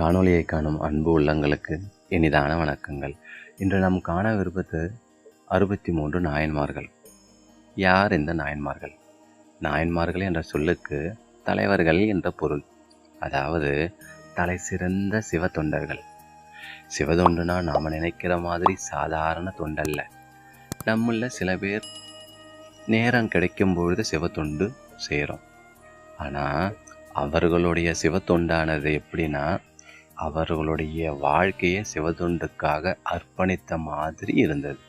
காணொலியை காணும் அன்பு உள்ளங்களுக்கு இனிதான வணக்கங்கள். இன்று நாம் காணவிருப்பது அறுபத்தி மூன்று நாயன்மார்கள். யார் இந்த நாயன்மார்கள்? நாயன்மார்கள் என்ற சொல்லுக்கு தலைவர்கள் என்ற பொருள். அதாவது தலை சிறந்த சிவ தொண்டர்கள் சிவதொண்டுனா நாம் நினைக்கிற மாதிரி சாதாரண தொண்டல்ல. நம்மள சில பேர் நேரம் கிடைக்கும் பொழுது சிவத்தொண்டு செய்கிறோம் ஆனால் அவர்களுடைய சிவத்தொண்டானது எப்படின்னா அவர்களுடைய வாழ்க்கையை சிவத்தொண்டுக்காக அர்ப்பணித்த மாதிரி இருந்தது.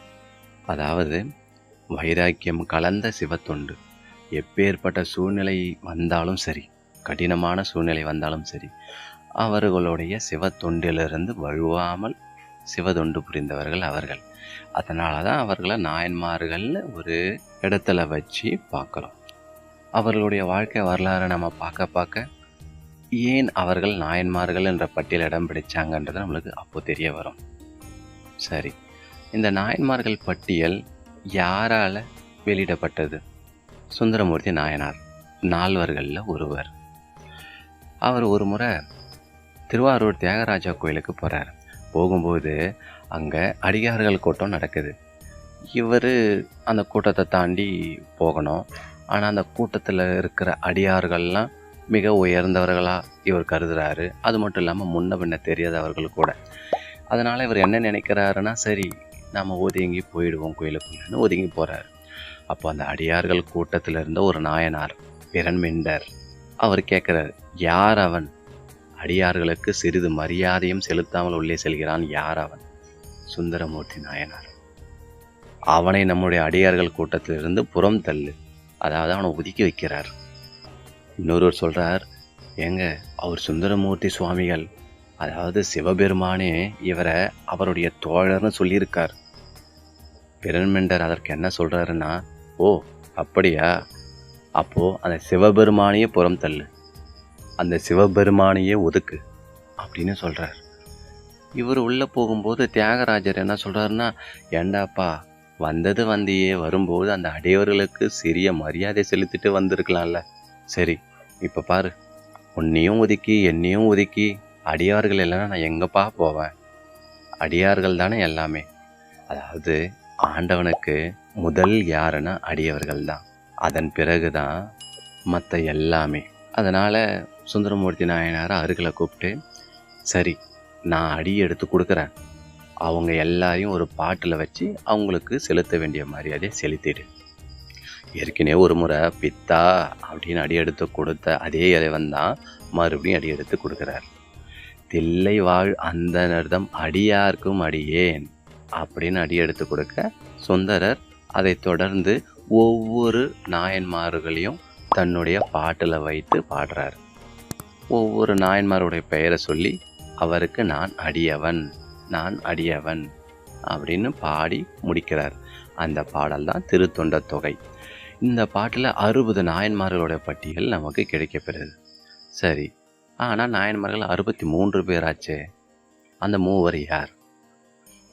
அதாவது வைராக்கியம் கலந்த சிவத்தொண்டு எப்பேற்பட்ட சூழ்நிலை வந்தாலும் சரி கடினமான சூழ்நிலை வந்தாலும் சரி அவர்களுடைய சிவத்தொண்டிலிருந்து வழுவாமல் சிவதொண்டு புரிந்தவர்கள் அவர்கள். அதனால தான் அவர்களை நாயன்மார்கள்னு ஒரு இடத்துல வச்சு பார்க்குறோம். அவர்களுடைய வாழ்க்கை வரலாறை நம்ம பார்க்க பார்க்க ஏன் அவர்கள் நாயன்மார்கள் என்ற பட்டியல் இடம் பிடிச்சாங்கன்றது நம்மளுக்கு அப்போ தெரிய வரும். சரி. இந்த நாயன்மார்கள் பட்டியல் யாரால் வெளியிடப்பட்டது? சுந்தரமூர்த்தி நாயனார் நால்வர்களில் ஒருவர். அவர் ஒரு முறை திருவாரூர் தியாகராஜா கோயிலுக்கு போகிறார் போகும்போது அங்கே அடியார்கள் கூட்டம் நடக்குது. இவர் அந்த கூட்டத்தை தாண்டி போகணும். ஆனால் அந்த கூட்டத்தில் இருக்கிற அடியார்கள்லாம் மிக உயர்ந்தவர்களாக இவர் கருதுறாரு. அது மட்டும் இல்லாமல் முன்ன பின்ன தெரியாதவர்கள் கூட. அதனால் இவர் என்ன நினைக்கிறாருன்னா சரி நம்ம ஒதுங்கி போயிடுவோம் கோயிலுக்குள்ளேன்னு ஒதுங்கி போகிறாரு அப்போ அந்த அடியார்கள் கூட்டத்தில் இருந்த ஒரு நாயனார் பிறன்மிண்டர் அவர் கேட்குறாரு யார் அவன்? அடியார்களுக்கு சிறிது மரியாதையும் செலுத்தாமல் உள்ளே செல்கிறான் யார் அவன்? சுந்தரமூர்த்தி நாயனார். அவனை நம்முடைய அடியார்கள் கூட்டத்திலிருந்து புறம் தள்ளு. அதாவது அவனை ஒதுக்கி வைக்கிறார். இன்னொருவர் சொல்கிறார் ஏங்க அவர் சுந்தரமூர்த்தி சுவாமிகள் அதாவது சிவபெருமானே இவரை அவருடைய தோழர்னு சொல்லியிருக்கார். பிறன்மெண்டர் அதற்கு என்ன சொல்கிறாருன்னா ஓ அப்படியா? அப்போது அந்த சிவபெருமானையே புறம் தள்ளு. அந்த சிவபெருமானையே ஒதுக்கு அப்படின்னு சொல்கிறார் இவர் உள்ளே போகும்போது தியாகராஜர் என்ன சொல்கிறாருன்னா ஏண்டாப்பா வந்தது வந்தியே வரும்போது அந்த அடையவர்களுக்கு சிறிய மரியாதை செலுத்திட்டு வந்திருக்கலாம்ல. சரி இப்போ பாரு உன்னையும் ஒதுக்கி என்னையும் ஒதுக்கி அடியார்கள் இல்லைன்னா நான் எங்கப்பா போவேன்? அடியார்கள் தானே எல்லாமே. அதாவது ஆண்டவனுக்கு முதல் யாருன்னா அடியவர்கள் தான். அதன் பிறகு தான் மற்ற எல்லாமே. அதனால் சுந்தரமூர்த்தி நாயனாரை அருகில் கூப்பிட்டு சரி நான் அடி எடுத்து கொடுக்குறேன். அவங்க எல்லாரையும் ஒரு பாட்டில் வச்சு அவங்களுக்கு செலுத்த வேண்டிய மரியாதையை செலுத்திடு. ஏற்கனவே ஒரு முறை பித்தா அப்படின்னு அடி எடுத்து கொடுத்த அதே இறைவன் தான் மறுபடியும் அடி எடுத்து கொடுக்குறார். தில்லை வாழ் அந்த நர்தம் அடியார்க்கும் அடியேன் அப்படின்னு அடி எடுத்து கொடுக்க சுந்தரர் அதை தொடர்ந்து ஒவ்வொரு நாயன்மார்களையும் தன்னுடைய பாட்டில் வைத்து பாடுறார். ஒவ்வொரு நாயன்மாருடைய பெயரை சொல்லி அவருக்கு நான் அடியவன் நான் அடியவன் அப்படின்னு பாடி முடிக்கிறார். அந்த பாடல் தான் திருத்தொண்ட தொகை. இந்த பாட்டில் அறுபது நாயன்மார்களுடைய பட்டியல் நமக்கு கிடைக்கப்பெறுது. சரி ஆனால் நாயன்மார்கள் அறுபத்தி மூன்று பேராச்சே. அந்த மூவர் யார்?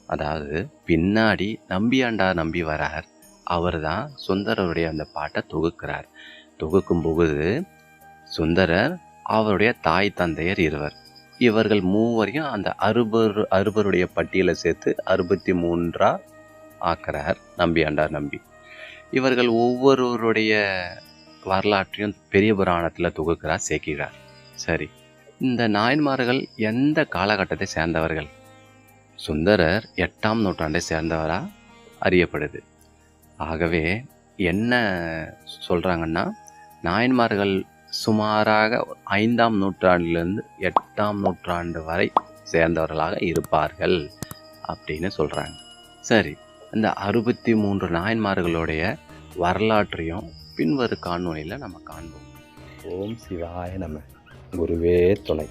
அதாவது பின்னாடி நம்பியாண்டா நம்பி வரார். அவர் தான் சுந்தரருடைய அந்த பாட்டை தொகுக்கிறார். தொகுக்கும் போது சுந்தரர் அவருடைய தாய் தந்தையர் இருவர். இவர்கள் மூவரையும் அந்த அறுபர் அறுபருடைய பட்டியலை சேர்த்து அறுபத்தி மூன்றா ஆக்கிறார் நம்பி ஆண்டார் நம்பி. இவர்கள் ஒவ்வொருவருடைய வரலாற்றையும் பெரிய புராணத்தில் தொகுக்கிறார் சேர்க்கிறார். சரி. இந்த நாயன்மார்கள் எந்த காலகட்டத்தை சேர்ந்தவர்கள்? சுந்தரர் எட்டாம் நூற்றாண்டை சேர்ந்தவராக அறியப்படுது. ஆகவே என்ன சொல்கிறாங்கன்னா நாயன்மார்கள் சுமாராக ஐந்தாம் நூற்றாண்டிலிருந்து எட்டாம் நூற்றாண்டு வரை சேர்ந்தவர்களாக இருப்பார்கள் அப்படின்னு சொல்கிறாங்க சரி. இந்த அறுபத்தி மூன்று நாயன்மார்களுடைய வரலாற்றையும் பின்வரும் காணொலியில் நம்ம காண்போம். ஓம் சிவாய நம. குருவே துணை.